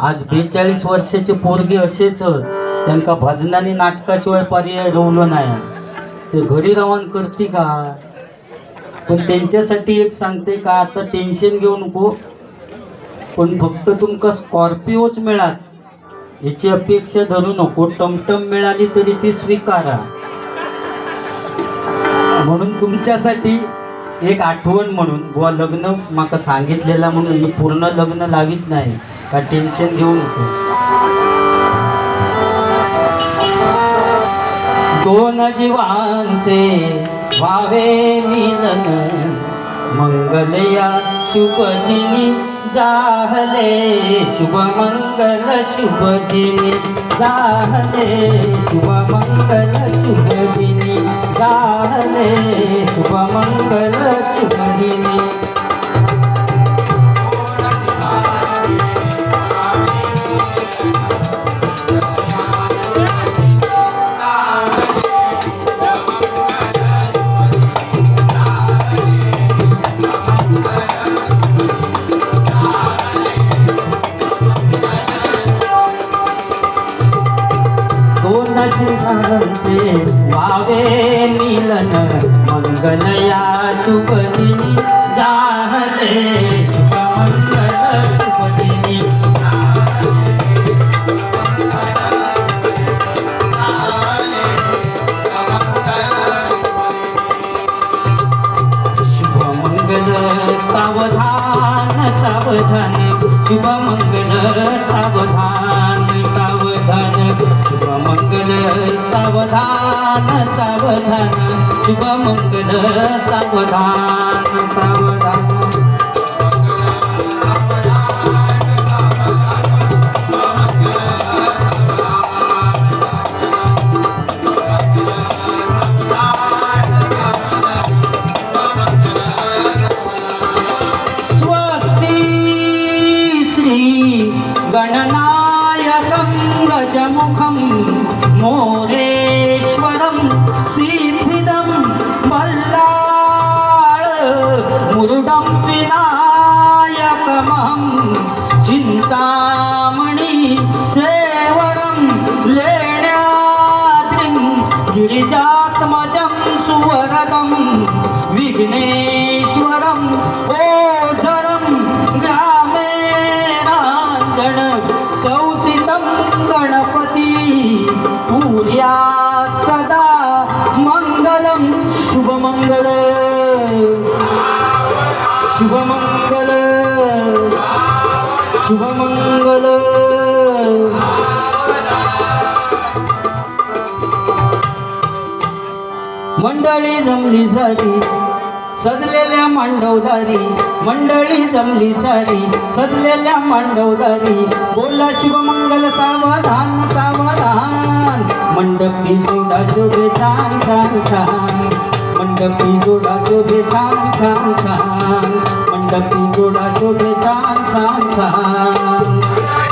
आज बेचाळीस वर्षाचे पोरगे असेच त्यांका भजनाने नाटकाशिवाय पर्याय रवलो नाही. ते घरी रवान करते का? पण त्यांच्यासाठी एक सांगते का आता टेन्शन घेऊ नको. पण फक्त तुमका स्कॉर्पिओच मिळात. याची अपेक्षा धरू नको. टमटम मिळाली तरी ती स्वीकारा. म्हणून तुमच्यासाठी एक आठवण म्हणून बुवा लग्न माका सांगितलेला म्हणून मी पूर्ण लग्न लावित नाही. का टेन्शन घेऊ नको दोन जीवांचे व्हावे मिलन मंगलया शुभ दिनी जाहले शुभ मंगल शुभ दिनी जाहले शुभ मंगल शुभ दिनी जाहले शुभ मंगल शुभ वावे मिलन मंगलया शुभ दिनी जाहले मंगल शुभ शुभ मंगल सावधान सावधान शुभ मंगल सावधान सावधान शुभ मंगल सावधान. सावधान गणनायकं गजमुखं मोरे सिद्धिदं बल्लाळ मुरुडं विनायकमहं चिन्तामणि देवरं लेण्याद्रिं गिरिजात्मजं सुवरदं विघ्नेश्वरं शुभमङ्गल शुभमङ्गल शुभमङ्गल मंडळी जमली सारी सजलेल्या मांडवदारी. मंडळी जमली सारी सजलेल्या मांडवदारी. बोला शुभमंगल सावधान सावधान. मंडपी जोडा शोभे छान छान छान. मंडपी जोडा शोभे छान छान छान मंडपी जोडा शोभे छान छान छान